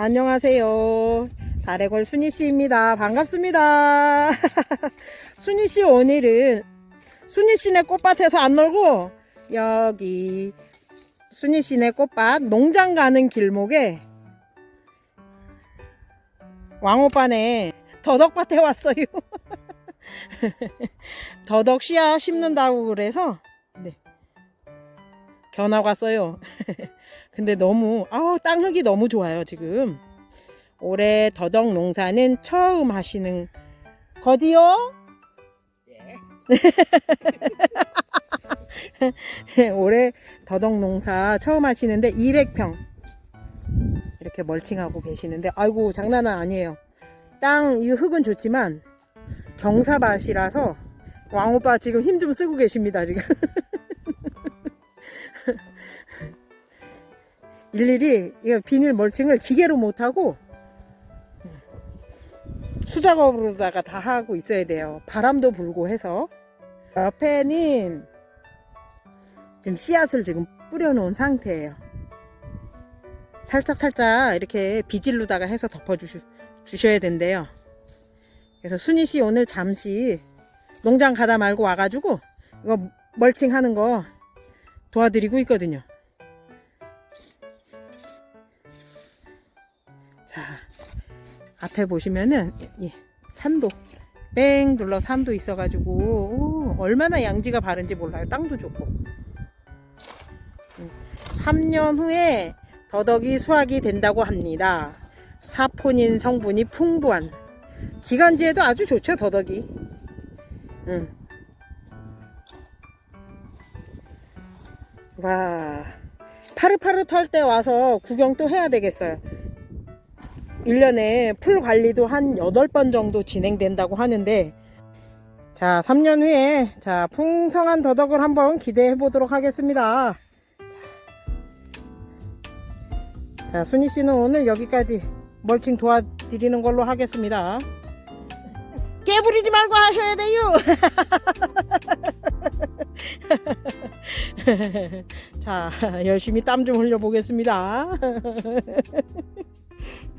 안녕하세요. 달래골 순희 씨입니다. 반갑습니다. 순희 씨 오늘은 순희 씨네 꽃밭에서 안 놀고 여기 순희 씨네 꽃밭 농장 가는 길목에 왕오빠네 더덕밭에 왔어요. 더덕 씨앗 심는다고 그래서 네. 견학 왔어요. 근데 너무 아우 땅 흙이 너무 좋아요 지금. 올해 더덕 농사는 처음 하시는 거지요? 올해 더덕 농사 처음 하시는데 200평 이렇게 멀칭하고 계시는데 아이고 장난은 아니에요. 땅 이 흙은 좋지만 경사밭이라서 왕오빠 지금 힘 좀 쓰고 계십니다 지금. 일일이 이 비닐 멀칭을 기계로 못하고 수작업으로다가 다 하고 있어야 돼요. 바람도 불고 해서 옆에는 지금 씨앗을 지금 뿌려놓은 상태예요. 살짝 살짝 이렇게 비질로다가 해서 덮어 주셔야 된대요. 그래서 순희 씨 오늘 잠시 농장 가다 말고 와가지고 이거 멀칭 하는 거 도와드리고 있거든요. 자, 앞에 보시면은 예, 산도 뺑 둘러 산도 있어가지고 오, 얼마나 양지가 바른지 몰라요. 땅도 좋고. 음, 3년 후에 더덕이 수확이 된다고 합니다. 사포닌 성분이 풍부한 기관지에도 아주 좋죠 더덕이. 음. 와. 파릇파릇할 때 와서 구경 또 해야 되겠어요. 1년에 풀 관리도 한 8번 정도 진행된다고 하는데 자 3년 후에 자 풍성한 더덕을 한번 기대해 보도록 하겠습니다. 자 순희 씨는 오늘 여기까지 멀칭 도와드리는 걸로 하겠습니다. 깨부리지 말고 하셔야 돼요 자, 열심히 땀 좀 흘려 보겠습니다.